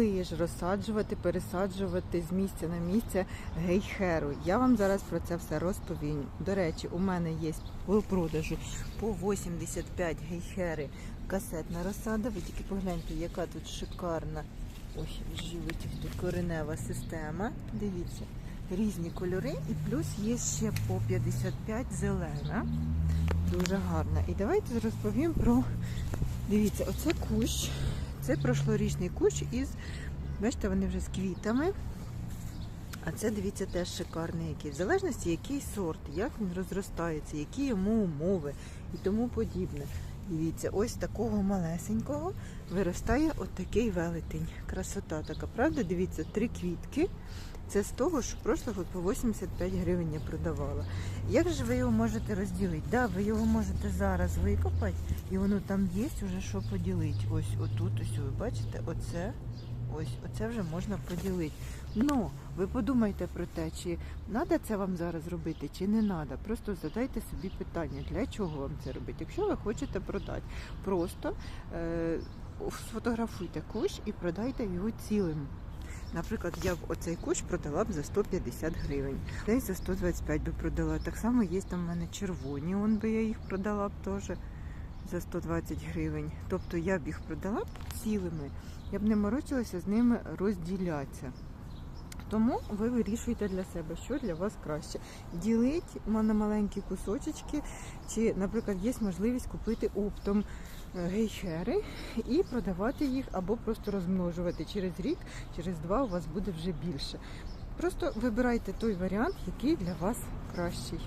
ж розсаджувати, пересаджувати з місця на місце гейхеру. Я вам зараз про це все розповім. До речі, у мене є в продажу по 85 гейхери касетна розсада. Ви тільки погляньте, яка тут шикарна ось живить тут коренева система. Дивіться, різні кольори, і плюс є ще по 55 зелена. Дуже гарна. І давайте розповім про. Дивіться, оце кущ. Це прошлорічний кущ із, бачите, вони вже з квітами. А це, дивіться, теж шикарний який. В залежності, який сорт, як він розростається, які йому умови і тому подібне. Дивіться, ось такого малесенького виростає от велетень. Красота така, правда? Дивіться, три квітки. Це з того, що прошлого по 85 гривень я продавала. Як же ви його можете розділити? Да, ви його можете зараз викопати, і воно там є вже що поділити. Ось отут, ось ви бачите, оце, ось, оце вже можна поділити. Ну, ви подумайте про те, чи треба це вам зараз робити, чи не треба. Просто задайте собі питання, для чого вам це робити. Якщо ви хочете продати, просто е, сфотографуйте кущ і продайте його цілим. Наприклад, я б оцей кущ продала б за 150 гривень. Десь за 125 би продала. Так само є там в мене червоні, он би я їх продала б теж за 120 гривень. Тобто я б їх продала цілими. Я б не морочилася з ними розділятися. Тому ви вирішуєте для себе, що для вас краще. Ділить на маленькі кусочки, чи, наприклад, є можливість купити оптом е, гейхери і продавати їх, або просто розмножувати через рік, через два у вас буде вже більше. Просто вибирайте той варіант, який для вас кращий.